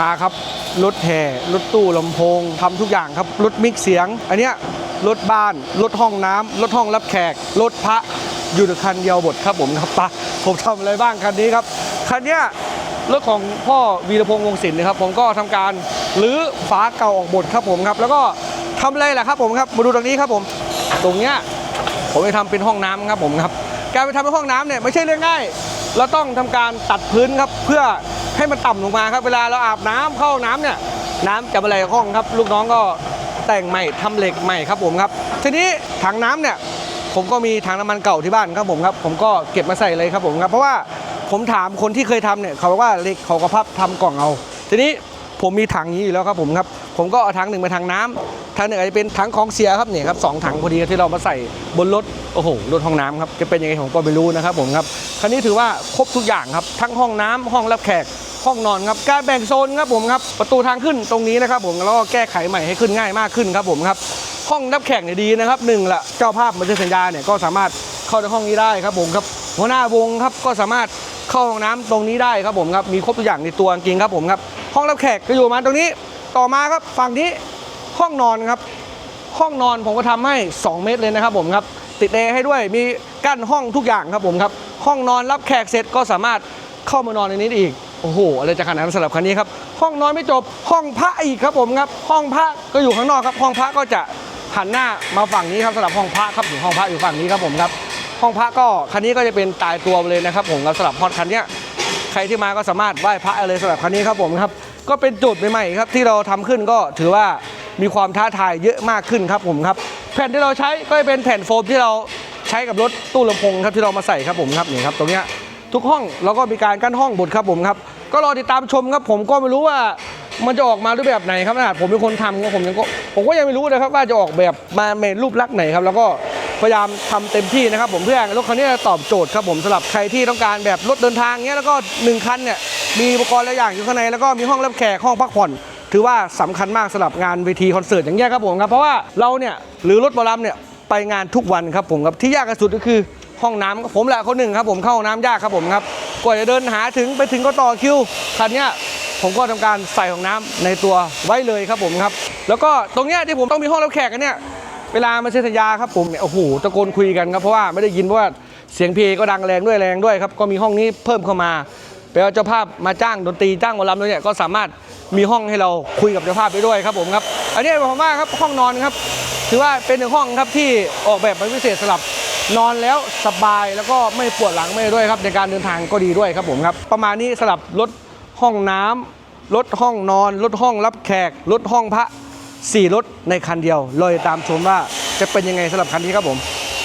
มาครับ รถแห่รถตู้ลำโพงทำทุกอย่างครับ รถมิกเสียง อันเนี้ยรถบ้าน รถห้องน้ำรถห้องรับแขก รถพระอยู่ในคันเดียวหมดครับผมครับปะผมทำอะไรบ้างคันนี้ครับ คันเนี้ยรถของพ่อวีรพงษ์วงศิลป์นะครับ ผมก็ทำการรื้อฝาเก่าออกหมดครับผมครับ แล้วก็ทำอะไรล่ะครับผมครับมาดูตรงนี้ครับผม ตรงเนี้ยผมไปทำเป็นห้องน้ำครับผมครับการไปทำเป็นห้องน้ำเนี่ยไม่ใช่เรื่องง่ายเราต้องทำการตัดพื้นครับเพื่อ ให้มันต่ำลงมาครับ เวลาเราอาบน้ำเข้าห้องน้ำเนี่ยน้ำจะมาไหลห้องครับ ลูกน้องก็แต่งใหม่ทำเหล็กใหม่ครับผมครับ ทีนี้ถังน้ำเนี่ยผมก็มีถังน้ำมันเก่าที่บ้านครับผมครับ ผมก็เก็บมาใส่เลยครับผมครับ เพราะว่าผมถามคนที่เคยทำเนี่ยเขาบอกว่าเหล็กเขาก็พับทำกล่องเอา ทีนี้ผมมีถังนี้อยู่แล้วครับผมครับ ผมก็เอาถังหนึ่งไปถังน้ำถังหนึ่งอาจจะเป็นถังของเสียครับเนี่ยครับสองถังพอดีที่เรามาใส่บนรถโอ้โหรถห้องน้ำครับจะเป็นยังไงผมก็ไม่รู้นะครับผมครับคันนี้ถือว่าครบทุกอย่างครับทั้งห้องน้ำห้องรับแขก ห้องนอนครับการแบ่งโซนครับผมครับประตูทางขึ้นตรงนี้นะครับผมแล้วก็แก้ไขใหม่ให้ขึ้นง่ายมากขึ้นครับผมครับห้องรับแขกเนี่ยดีนะครับหนึ่งละเจ้าภาพมันจะสัญญาเนี่ยก็สามารถเข้าในห้องนี้ได้ครับผมครับหัวหน้าวงครับก็สามารถเข้าห้องน้ำตรงนี้ได้ครับผมครับมีครบทุกอย่างในตัวจริงครับผมครับห้องรับแขกก็อยู่มาตรงนี้ต่อมาครับฝั่งนี้ห้องนอนครับ ห้องนอนผมก็ทำให้ 2 เมตรเลยนะครับผมครับติดแอร์ให้ด้วยมีกั้นห้องทุกอย่างครับผมครับห้องนอนรับแขกเสร็จก็สามารถเข้ามานอนในนี้ได้อีก โอ้โหอะไรจะขนาดนั้นสำหรับคันนี้ครับห้องนอนไม่จบห้องพระอีกครับผมครับ ห้องพระก็อยู่ข้างนอกครับ ห้องพระก็จะหันหน้ามาฝั่งนี้ครับสำหรับห้องพระครับถึงห้องพระอยู่ฝั่งนี้ครับผมครับ ห้องพระก็คันนี้ก็จะเป็นตายตัวเลยนะครับ ผมครับสำหรับฮอตคันนี้ใครที่มาก็สามารถไหว้พระเลยสำหรับคันนี้ครับผมครับ ก็เป็นจทย์ใหม่ๆครับที่เราทำขึ้นก็ถือว่ามีความท้าทายเยอะมากขึ้นครับผมครับ แผ่นที่เราใช้ก็จะเป็นแผ่นโฟมที่เราใช้กับรถตู้ลำโพงครับที่เรามาใส่ครับผมครับนี่ครับตรงเนี้ย ทุกห้องเราก็มีการกั้นห้องบดครับผมครับก็รอติดตามชมครับผมก็ไม่รู้ว่ามันจะออกมารูปแบบไหนครับขนาดผมเป็นคนทำก็ผมยังก็ผมก็ยังไม่รู้นะครับว่าจะออกแบบมาในรูปลักษณ์ไหนครับ แล้วก็พยายามทำเต็มที่นะครับ ผมเพื่อรถคันนี้ตอบโจทย์ครับผมสำหรับใครที่ต้องการแบบรถเดินทางเงี้ยแล้วก็หนึ่งคันเนี่ยมีอุปกรณ์หลายอย่างอยู่ข้างในแล้วก็มีห้องรับแขกห้องพักผ่อนถือว่าสำคัญมากสำหรับงานเวทีคอนเสิร์ตอย่างเงี้ยครับผมครับเพราะว่าเราเนี่ยหรือรถบอลลัมเนี่ยไปงานทุกวันครับผมครับที่ยากที่สุดก็คือ ห้องน้ำครับผมแหละคนหนึ่งครับผมเข้าห้องน้ำยากครับผมครับกว่าจะเดินหาถึงไปถึงก็ต่อคิวคันนี้ผมก็ทำการใส่ห้องน้ำในตัวไว้เลยครับผมครับ แล้วก็ตรงเนี้ยที่ผมต้องมีห้องรับแขกกันเนี่ยเวลามาเซ็นสัญญาครับผมเนี่ยโอ้โหตะโกนคุยกันครับเพราะว่าไม่ได้ยินเพราะว่าเสียงเพลงก็ดังแรงด้วยแรงด้วยครับก็มีห้องนี้เพิ่มเข้ามาแปลว่าเจ้าภาพมาจ้างดนตรีจ้างหมอลำด้วยเนี่ยก็สามารถมีห้องให้เราคุยกับเจ้าภาพไปด้วยครับผมครับ อันนี้ผมว่าครับห้องนอนครับถือว่าเป็นหนึ่งห้องครับที่ออกแบบมาพิเศษสำหรับ นอนแล้วสบายแล้วก็ไม่ปวดหลังไม่ด้วยครับในการเดินทางก็ดีด้วยครับผมครับ ประมาณนี้สำหรับรถห้องน้ำรถห้องนอนรถห้องรับแขกรถห้องพระสี่รถในคันเดียวเลยตามชมว่าจะเป็นยังไงสำหรับคันนี้ครับผม